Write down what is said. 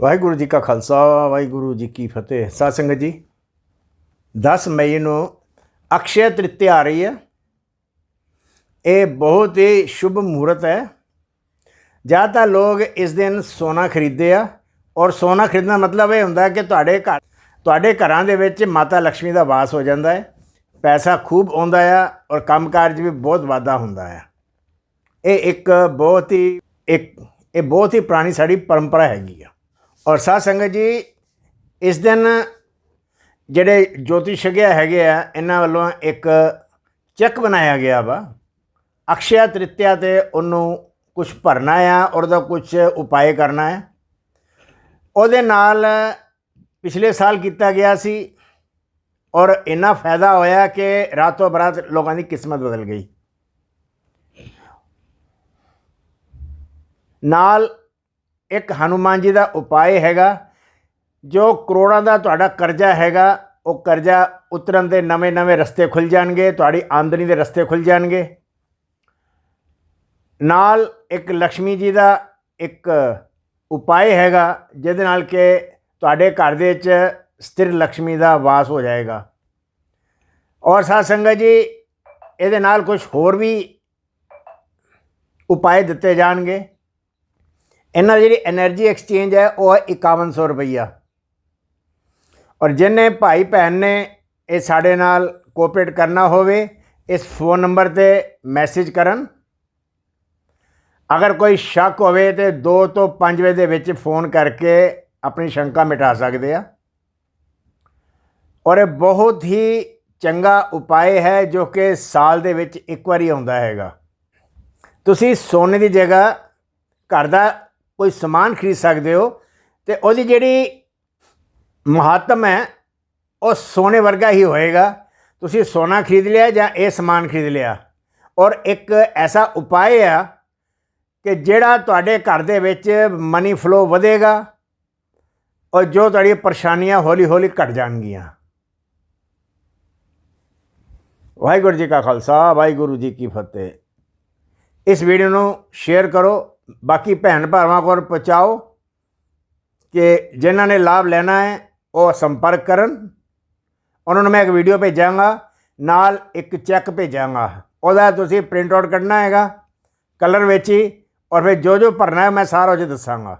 ਵਾਹਿਗੁਰੂ ਜੀ ਕਾ ਖਾਲਸਾ, ਵਾਹਿਗੁਰੂ ਜੀ ਕੀ ਫਤਿਹ। ਸਾਧ ਸੰਗਤ ਜੀ 10 ਮਈ ਨੂੰ ਅਕਸ਼ੇ ਤ੍ਰਿਤਿਆ ਆ ਰਹੀ ਹੈ। ਇਹ ਬਹੁਤ ਹੀ ਸ਼ੁਭ ਮਹੂਰਤ ਹੈ। ਜ਼ਿਆਦਾਤਰ ਲੋਕ ਇਸ ਦਿਨ ਸੋਨਾ ਖਰੀਦਦੇ ਆ ਔਰ ਸੋਨਾ ਖਰੀਦਣਾ ਮਤਲਬ ਇਹ ਹੁੰਦਾ ਕਿ ਤੁਹਾਡੇ ਘਰ, ਤੁਹਾਡੇ ਘਰਾਂ ਦੇ ਵਿੱਚ ਮਾਤਾ ਲక్ష్ਮੀ ਦਾ ਵਾਸ ਹੋ ਜਾਂਦਾ ਹੈ, ਪੈਸਾ ਖੂਬ ਆਉਂਦਾ ਆ ਔਰ ਕੰਮਕਾਜ ਵੀ ਬਹੁਤ ਵਾਧਾ ਹੁੰਦਾ ਹੈ ਇਹ ਇੱਕ ਬਹੁਤ ਹੀ, ਇੱਕ, ਇਹ ਬਹੁਤ ਹੀ ਪੁਰਾਣੀ ਸਾਡੀ ਪਰੰਪਰਾ ਹੈਗੀ ਆ। ਔਰ ਸਾਧ ਸੰਗਤ ਜੀ, ਇਸ ਦਿਨ ਜਿਹੜੇ ਜੋਤਿਸ਼ਗਿਆ ਹੈਗੇ ਆ, ਇਹਨਾਂ ਵੱਲੋਂ ਇੱਕ ਚੈੱਕ ਬਣਾਇਆ ਗਿਆ ਵਾ। ਅਕਸ਼ਯ ਤ੍ਰਿਤਿਆ ਤੇ ਉਹਨੂੰ ਕੁਝ ਭਰਨਾ ਆ ਔਰ ਉਹਦਾ ਕੁਝ ਉਪਾਅ ਕਰਨਾ ਹੈ ਉਹਦੇ ਨਾਲ ਪਿਛਲੇ ਸਾਲ ਕੀਤਾ ਗਿਆ ਸੀ ਔਰ ਇੰਨਾ ਫਾਇਦਾ ਹੋਇਆ ਕਿ ਰਾਤੋਂ ਬਰਾਤ ਲੋਕਾਂ ਦੀ ਕਿਸਮਤ ਬਦਲ ਗਈ। ਨਾਲ ਇੱਕ ਹਨੂਮਾਨ ਜੀ ਦਾ ਉਪਾਏ ਹੈਗਾ, ਜੋ ਕਰੋੜਾਂ ਦਾ ਤੁਹਾਡਾ ਕਰਜ਼ਾ ਹੈਗਾ, ਉਹ ਕਰਜ਼ਾ ਉਤਰਨ ਦੇ ਨਵੇਂ-ਨਵੇਂ ਰਸਤੇ ਖੁੱਲ ਜਾਣਗੇ, ਤੁਹਾਡੀ ਆਮਦਨੀ ਦੇ ਰਸਤੇ ਖੁੱਲ ਜਾਣਗੇ। ਨਾਲ ਇੱਕ ਲక్ష్ਮੀ ਜੀ ਦਾ ਇੱਕ ਉਪਾਏ ਹੈਗਾ, ਜਿਹਦੇ ਨਾਲ ਕਿ ਤੁਹਾਡੇ ਘਰ ਦੇ ਵਿੱਚ ਸਥਿਰ ਲక్ష్ਮੀ ਦਾ ਵਾਸ ਹੋ ਜਾਏਗਾ। ਔਰ ਸਾਧ ਸੰਗਤ ਜੀ, ਇਹਦੇ ਨਾਲ ਕੁਝ ਹੋਰ ਵੀ ਉਪਾਏ ਦਿੱਤੇ ਜਾਣਗੇ। ਇਹਨਾਂ ਦੀ ਜਿਹੜੀ એનર્ਜੀ ਐਕਸਚੇਂਜ ਹੈ, ਉਹ ਹੈ 5100 ਰੁਪਈਆ। ਔਰ ਜਿੰਨੇ ਭਾਈ ਭੈਣ ਨੇ ਇਹ ਸਾਡੇ ਨਾਲ ਕੋਆਪਰੇਟ ਕਰਨਾ ਹੋਵੇ, ਇਸ ਫੋਨ ਨੰਬਰ ਤੇ ਮੈਸੇਜ ਕਰਨ। ਅਗਰ ਕੋਈ ਸ਼ੱਕ ਹੋਵੇ ਤੇ 2 ਤੋਂ 5 ਵਜੇ ਦੇ ਵਿੱਚ ਫੋਨ ਕਰਕੇ ਆਪਣੀ ਸ਼ੰਕਾ ਮਿਟਾ ਸਕਦੇ ਆ। ਔਰ ਇਹ ਬਹੁਤ ਹੀ ਚੰਗਾ ਉਪਾਏ ਹੈ ਜੋ ਕਿ ਸਾਲ ਦੇ ਵਿੱਚ ਇੱਕ ਵਾਰੀ ਆਉਂਦਾ ਹੈਗਾ। ਤੁਸੀਂ ਸੋਨੇ ਦੀ ਜਗ੍ਹਾ ਘਰ ਦਾ ਕੋਈ ਸਮਾਨ ਖਰੀਦ ਸਕਦੇ ਹੋ ਤੇ ਉਹਦੀ ਜਿਹੜੀ ਮਹਾਤਮ ਹੈ, ਉਹ ਸੋਨੇ ਵਰਗਾ ਹੀ ਹੋਏਗਾ। ਤੁਸੀਂ ਸੋਨਾ ਖਰੀਦ ਲਿਆ ਜਾਂ ਇਹ ਸਮਾਨ ਖਰੀਦ ਲਿਆ? ਔਰ ਇੱਕ ਐਸਾ ਉਪਾਅ ਆ ਕਿ ਜਿਹੜਾ ਤੁਹਾਡੇ ਘਰ ਦੇ ਵਿੱਚ ਮਨੀ ਫਲੋ ਵਧੇਗਾ ਔਰ ਜੋ ਤੁਹਾਡੀ ਪਰੇਸ਼ਾਨੀਆਂ ਹੌਲੀ ਹੌਲੀ ਘਟ ਜਾਣਗੀਆਂ। ਵਾਹਿਗੁਰੂ ਜੀ ਕਾ ਖਾਲਸਾ, ਵਾਹਿਗੁਰੂ ਜੀ ਕੀ ਫਤਿਹ। ਇਸ ਵੀਡੀਓ ਨੂੰ ਸ਼ੇਅਰ ਕਰੋ ਬਾਕੀ ਭੈਣ ਭਰਾਵਾਂ ਕੋਲ ਪਹੁੰਚਾਓ ਕਿ ਜਿਨ੍ਹਾਂ ਨੇ ਲਾਭ ਲੈਣਾ ਹੈ, ਉਹ ਸੰਪਰਕ ਕਰਨ। ਉਹਨਾਂ ਨੂੰ ਮੈਂ ਇੱਕ ਵੀਡੀਓ ਭੇਜਾਂਗਾ, ਨਾਲ ਇੱਕ ਚੈੱਕ ਭੇਜਾਂਗਾ। ਉਹਦਾ ਤੁਸੀਂ ਪ੍ਰਿੰਟ ਆਊਟ ਕੱਢਣਾ ਹੈਗਾ ਕਲਰ ਵਿੱਚ ਹੀ ਔਰ ਫਿਰ ਜੋ ਜੋ ਭਰਨਾ ਹੈ, ਮੈਂ ਸਾਰਾ ਉਹ 'ਚ ਦੱਸਾਂਗਾ।